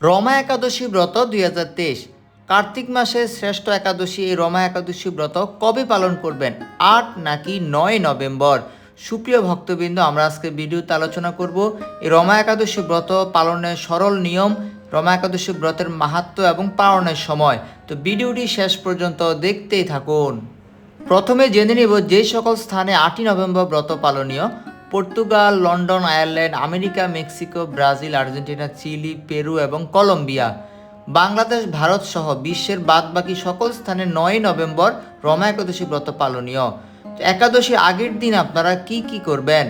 রমা একাদশী ব্রত দুই হাজার তেইশ। কার্তিক মাসের শ্রেষ্ঠ একাদশী এই রমা একাদশী ব্রত কবে পালন করবেন? আট নাকি নয় নভেম্বর? সুপ্রিয় ভক্তবৃন্দ, আমরা আজকে ভিডিওতে আলোচনা করব এই রমা একাদশী ব্রত পালনের সরল নিয়ম, রমা একাদশী ব্রতের মাহাত্ম্য এবং পালনের সময়। তো ভিডিওটি শেষ পর্যন্ত দেখতেই থাকুন। প্রথমে জেনে নিব যে সকল স্থানে আটই নভেম্বর ব্রত পালনীয়। Portugal, London, Ireland, America, Mexico, Brazil, Argentina, Chile, Peru এবং কলম্বিয়া। বাংলাদেশ, ভারত সহ বিশ্বের বাদবাকি সকল স্থানে নয় নভেম্বর রমা একাদশী ব্রত পালনীয়। একাদশী আগের দিন আপনারা কি কি করবেন?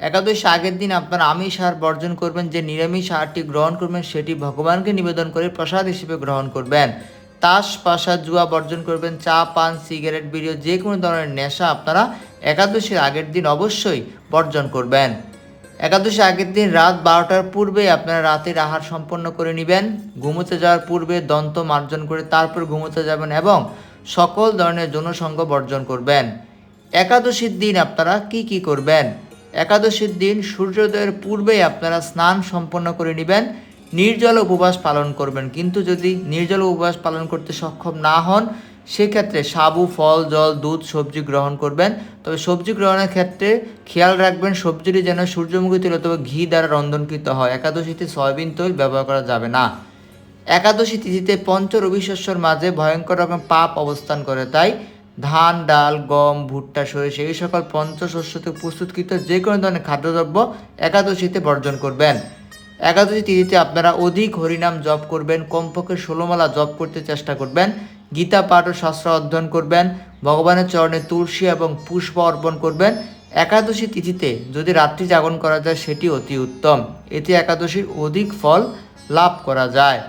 একাদশী আগের দিন আপনারা আমিষ আহার বর্জন করবেন, যে নিরামিষ আহারটি গ্রহণ করবেন, সেটি ভগবানকে নিবেদন করে প্রসাদ হিসেবে গ্রহণ করবেন। তাস, পাশা, জুয়া বর্জন করবেন, চা, পান, সিগারেট বিড়িও যে কোনো ধরনের নেশা আপনারা একাদশীর আগের দিন অবশ্যই বর্জন করবেন। একাদশী আগের দিন রাত বারোটার পূর্বে আপনারা রাতের আহার সম্পন্ন করে নেবেন। ঘুমোতে যাওয়ার পূর্বে দন্ত মার্জন করে তারপর ঘুমোতে যাবেন এবং সকল ধরনের যৌনসঙ্গ বর্জন করবেন। একাদশীর দিন আপনারা কি কি করবেন? একাদশীর দিন সূর্যোদয়ের পূর্বেই আপনারা স্নান সম্পন্ন করে নেবেন। নির্জল উপবাস পালন করবেন। কিন্তু যদি নির্জল উপবাস পালন করতে সক্ষম না হন, সেক্ষেত্রে সাবু, ফল, জল, দুধ, সবজি গ্রহণ করবেন। তবে সবজি গ্রহণের ক্ষেত্রে খেয়াল রাখবেন, সবজিটি যেন সূর্যমুখী তেল অথবা ঘি দ্বারা রন্ধনকৃত হয়। একাদশীতে সয়াবিন তৈল ব্যবহার করা যাবে না। একাদশী তিথিতে পঞ্চ রবিশস্যর মাঝে ভয়ঙ্কর রকম পাপ অবস্থান করে। তাই ধান, ডাল, গম, ভুট্টা, সরিষা এই সকল পঞ্চশস্য থেকে প্রস্তুতকৃত যে কোনো ধরনের খাদ্যদ্রব্য একাদশীতে বর্জন করবেন। একাদশী তিথিতে আপনারা অধিক হরিনাম জপ করবেন, কমপক্ষে ষোলোমালা জপ করতে চেষ্টা করবেন, গীতা পাঠ ও শাস্ত্র অধ্যয়ন করবেন, ভগবানের চরণে তুলসী এবং পুষ্প অর্পণ করবেন। একাদশী তিথিতে যদি রাত্রি জাগরণ করা যায়, সেটি অতি উত্তম। এতে একাদশীর অধিক ফল লাভ করা যায়।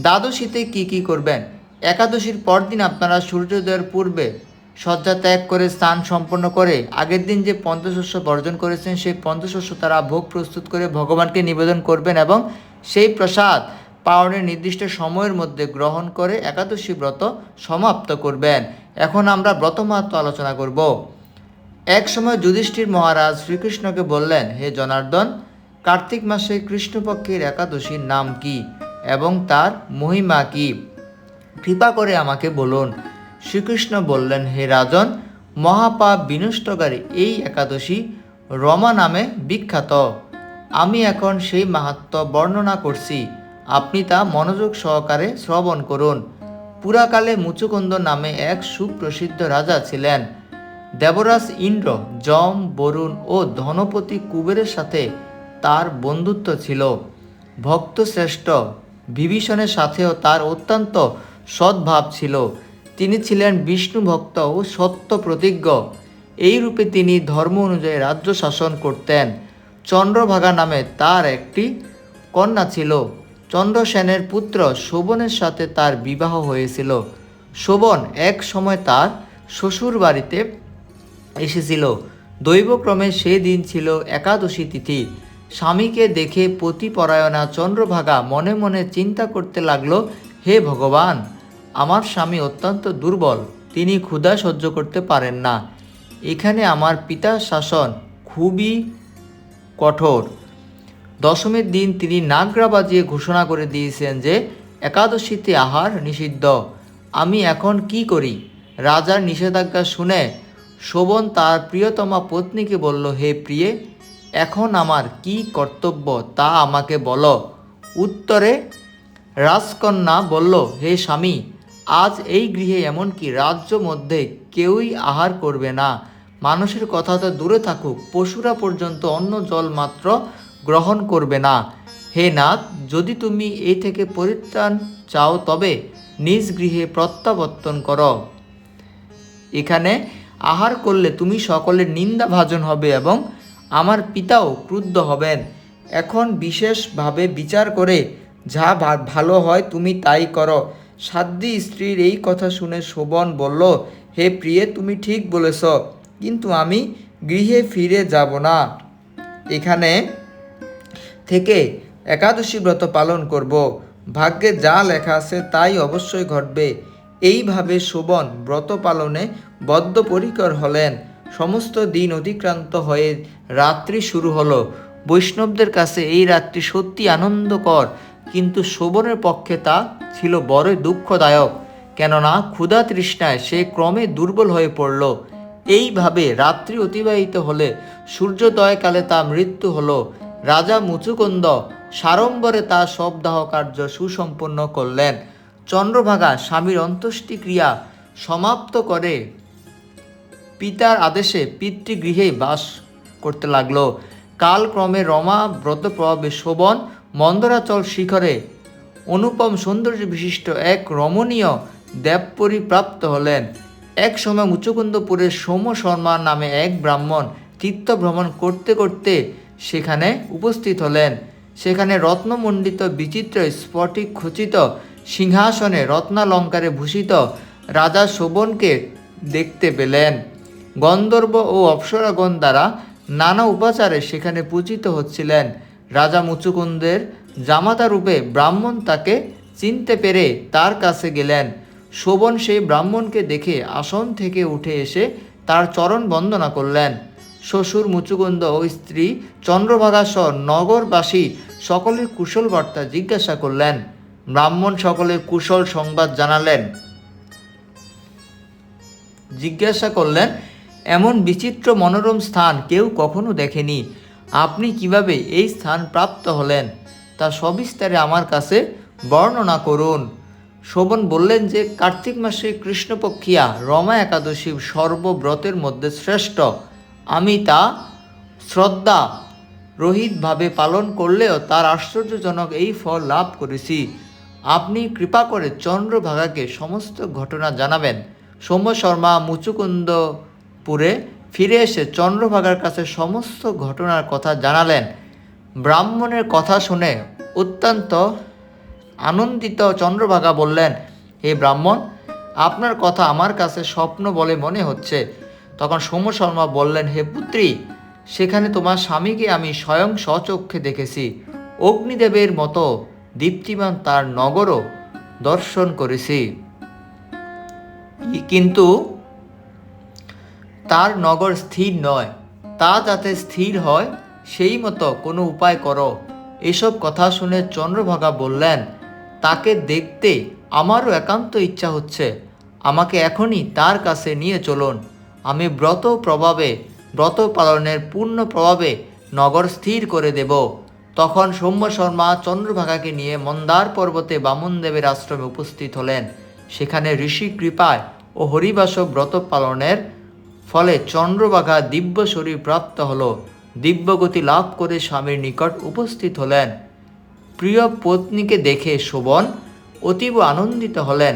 দ্বাদশীতে কি কি করবেন? একাদশীর পরদিন আপনারা সূর্যোদয়ের পূর্বে শয্যা ত্যাগ করে স্নান সম্পন্ন করে। আগের দিন যে পঞ্চশস্য বর্জন করেছেন, সেই পঞ্চশস্য তারা ভোগ প্রস্তুত করে ভগবানকে নিবেদন করবেন এবং সেই প্রসাদ পাওয়ানোর নির্দিষ্ট সময়ের মধ্যে গ্রহণ করে একাদশী ব্রত সমাপ্ত করবেন। এখন আমরা ব্রত মাহাত্ম আলোচনা করব। এক সময় যুধিষ্ঠির মহারাজ শ্রীকৃষ্ণকে বললেন, হে জনার্দন, কার্তিক মাসে কৃষ্ণপক্ষের একাদশীর নাম কি এবং তার মহিমা কি? কৃপা করে আমাকে বলুন। শ্রীকৃষ্ণ বললেন, হে রাজন, মহাপাপ বিনষ্টকারী এই একাদশী রমা নামে বিখ্যাত। আমি এখন সেই মাহাত্ম বর্ণনা করছি। আপনি তা মনোযোগ সহকারে শ্রবণ করুন। পুরাকালে মুচুকুন্দ নামে এক সুপ্রসিদ্ধ রাজা ছিলেন। দেবরাজ ইন্দ্র, যম, বরুণ ও ধনপতি কুবেরের সাথে তার বন্ধুত্ব ছিল। ভক্ত শ্রেষ্ঠ বিভীষণের সাথেও তার অত্যন্ত সদ্ভাব ছিল। তিনি ছিলেন বিষ্ণু ভক্ত ও সত্য প্রতিজ্ঞ। এই রূপে তিনি ধর্ম অনুযায়ী রাজ্য শাসন করতেন। চন্দ্রভাগা নামে তার একটি কন্যা ছিল। চন্দ্রসেনের পুত্র শোভনের সাথে তার বিবাহ হয়েছিল। শোভন এক সময় তার শ্বশুর বাড়িতে এসেছিল। দৈবক্রমে সে দিন ছিল একাদশী তিথি। স্বামীকে দেখে পতিপরায়ণা চন্দ্রভাগা মনে মনে চিন্তা করতে লাগল, হে ভগবান আমার স্বামী অত্যন্ত দুর্বল, তিনি ক্ষুধা সহ্য করতে পারেন না। এখানে আমার পিতার শাসন খুবই কঠোর। দশমীর দিন তিনি নাগরা বাজিয়ে ঘোষণা করে দিয়েছেন যে, একাদশীতে আহার নিষিদ্ধ। আমি এখন কি করি? রাজার নিষেধাজ্ঞা শুনে শোভন তার প্রিয়তমা পত্নীকে বলল, হে প্রিয়ে, এখন আমার কি কর্তব্য তা আমাকে বলো। উত্তরে রাজকন্যা বলল, হে স্বামী আজ এই গৃহে এমনকি রাজ্য মধ্যে কেউই আহার করবে না। মানুষের কথা তো দূরে থাকুক, পশুরা পর্যন্ত অন্য জল মাত্র গ্রহণ করবে না। হে নাথ, যদি তুমি এই থেকে পরিত্রাণ চাও, তবে নিজ গৃহে প্রত্যাবর্তন করো। এখানে আহার করলে তুমি সকলের নিন্দা ভাজন হবে এবং আমার পিতাও ক্রুদ্ধ হবেন। এখন বিশেষভাবে বিচার করে যা ভালো হয় তুমি তাই করো। সাধ্বী স্ত্রীর এই কথা শুনে শোভন বলল, হে প্রিয়ে, তুমি ঠিক বলেছ, কিন্তু আমি গৃহে ফিরে যাব না। এখানে থেকে একাদশী ব্রত পালন করব। ভাগ্যে যা লেখা আছে তাই অবশ্যই ঘটবে। এইভাবে শোভন ব্রত পালনে বদ্ধপরিকর হলেন। সমস্ত দিন অতিক্রান্ত হয়ে রাত্রি শুরু হলো। বৈষ্ণবদের কাছে এই রাত্রি সত্যি আনন্দকর। কিন্তু শোভনের পক্ষে তা ছিল বড়ই দুঃখদায়ক। কেননা ক্ষুধা তৃষ্ণায় সে ক্রমে দুর্বল হয়ে পড়ল। এইভাবে রাত্রি অতিবাহিত হলে সূর্যোদয়কালে তা মৃত্যু হলো। রাজা মুচুকুন্দ সাড়ম্বরে তার শবদাহ কার্য সুসম্পন্ন করলেন। চন্দ্রভাগা স্বামীর অন্ত্যেষ্টিক্রিয়া সমাপ্ত করে পিতার আদেশে পিতৃগৃহে বাস করতে লাগল। কালক্রমে রমা ব্রত প্রভাবে শোভন মন্দরাচল শিখরে অনুপম সৌন্দর্য বিশিষ্ট এক রমণীয় দেবপরী প্রাপ্ত হলেন। এক সময় মুচুকুন্দপুরের সোম শর্মা নামে এক ব্রাহ্মণ তীর্থ ভ্রমণ করতে করতে সেখানে উপস্থিত হলেন। সেখানে রত্নমণ্ডিত বিচিত্র স্ফটিক খচিত সিংহাসনে রত্নালঙ্কারে ভূষিত রাজা শোভনকে দেখতে পেলেন। গন্ধর্ব ও অপ্সরাগণ দ্বারা নানা উপাচারে সেখানে পূজিত হচ্ছিলেন। রাজা মুচুকুন্দের জামাতা রূপে ব্রাহ্মণ তাকে চিনতে পেরে তার কাছে গেলেন। শোভন সেই ব্রাহ্মণকে দেখে আসন থেকে উঠে এসে তার চরণ বন্দনা করলেন। শ্বশুর মুচুকুন্দ ও স্ত্রী চন্দ্রভাগা সহ নগরবাসী সকলের কুশল বার্তা জিজ্ঞাসা করলেন। ব্রাহ্মণ সকলের কুশল সংবাদ জানালেন। জিজ্ঞাসা করলেন, এমন বিচিত্র মনোরম স্থান কেউ কখনো দেখেনি। আপনি কীভাবে এই স্থান প্রাপ্ত হলেন, তা সবিস্তারে আমার কাছে বর্ণনা করুন। শোভন বললেন যে, কার্তিক মাসে কৃষ্ণপক্ষিয়া রমা একাদশী সর্বব্রতের মধ্যে শ্রেষ্ঠ। আমি তা শ্রদ্ধা রহিতভাবে পালন করলেও তার আশ্চর্যজনক এই ফল লাভ করেছি। আপনি কৃপা করে চন্দ্রভাগাকে সমস্ত ঘটনা জানাবেন। সৌম্য শর্মা মুচুকুন্দপুরে ফিরে এসে চন্দ্রভাগার কাছে সমস্ত ঘটনার কথা জানালেন। ব্রাহ্মণের কথা শুনে অত্যন্ত আনন্দিত চন্দ্রভাগা বললেন, হে ব্রাহ্মণ, আপনার কথা আমার কাছে স্বপ্ন বলে মনে হচ্ছে। তখন সোম শর্মা বললেন, হে পুত্রী, সেখানে তোমার স্বামীকে আমি স্বয়ং স্বচক্ষে দেখেছি। অগ্নিদেবের মতো দীপ্তিমান তার নগরও দর্শন করেছি। কিন্তু তার নগর স্থির নয়। তা যাতে স্থির হয়, সেই মতো কোনো উপায় করো। এসব কথা শুনে চন্দ্রভাগা বললেন, তাকে দেখতে আমারও একান্ত ইচ্ছা হচ্ছে। আমাকে এখনই তার কাছে নিয়ে চলুন। আমি ব্রত প্রভাবে, ব্রত পালনের পূর্ণ প্রভাবে নগর স্থির করে দেব। তখন সৌম্য শর্মা চন্দ্রভাগাকে নিয়ে মন্দার পর্বতে বামনদেবের আশ্রমে উপস্থিত হলেন। সেখানে ঋষি কৃপায় ও হরিবাস ব্রত পালনের ফলে চন্দ্রবাঘা দিব্য শরীর প্রাপ্ত হল। দিব্যগতি লাভ করে স্বামীর নিকট উপস্থিত হলেন। প্রিয় পত্নীকে দেখে শোভন অতীব আনন্দিত হলেন।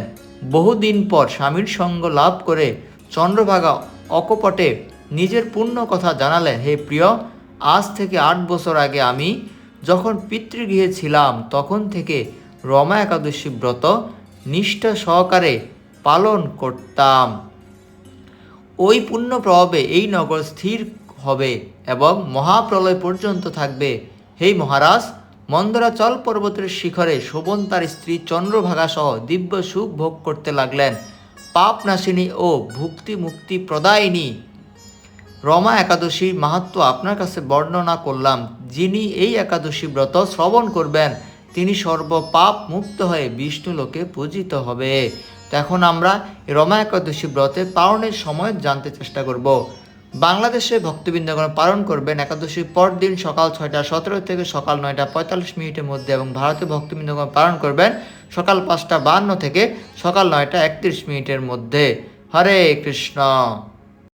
বহুদিন পর স্বামীর সঙ্গ লাভ করে চন্দ্রভাগা অকপটে নিজের পূর্ণ কথা জানালেন, হে প্রিয়, আজ থেকে আট বছর আগে আমি যখন পিতৃগৃহে ছিলাম, তখন থেকে রমা একাদশী ব্রত নিষ্ঠা সহকারে পালন করতাম। ওই পুণ্য প্রভাবে এই নগর স্থির হবে এবং মহাপ্রলয় পর্যন্ত থাকবে। হে মহারাজ, মন্দরাচল পর্বতের শিখরে শোভন তার স্ত্রী চন্দ্রভাগা সহ দিব্য সুখ ভোগ করতে লাগলেন। পাপ নাশিনী ও ভুক্তি মুক্তি প্রদায়িনী রমা একাদশীর মাহাত্ম আপনার কাছে বর্ণনা করলাম। যিনি এই একাদশী ব্রত শ্রবণ করবেন, তিনি সর্বপাপ মুক্ত হয়ে বিষ্ণু লোকে পূজিত হবে। তো এখন আমরা রমা একাদশী ব্রতে পালনের সময় জানতে চেষ্টা করব। বাংলাদেশে ভক্তবৃন্দগণ পালন করবেন একাদশীর পর দিন সকাল ছয়টা সতেরো থেকে সকাল নয়টা পঁয়তাল্লিশ মিনিটের মধ্যে এবং ভারতীয় ভক্তবৃন্দগণ পালন করবেন সকাল পাঁচটা বান্ন থেকে সকাল নয়টা একত্রিশ মিনিটের মধ্যে। হরে কৃষ্ণ।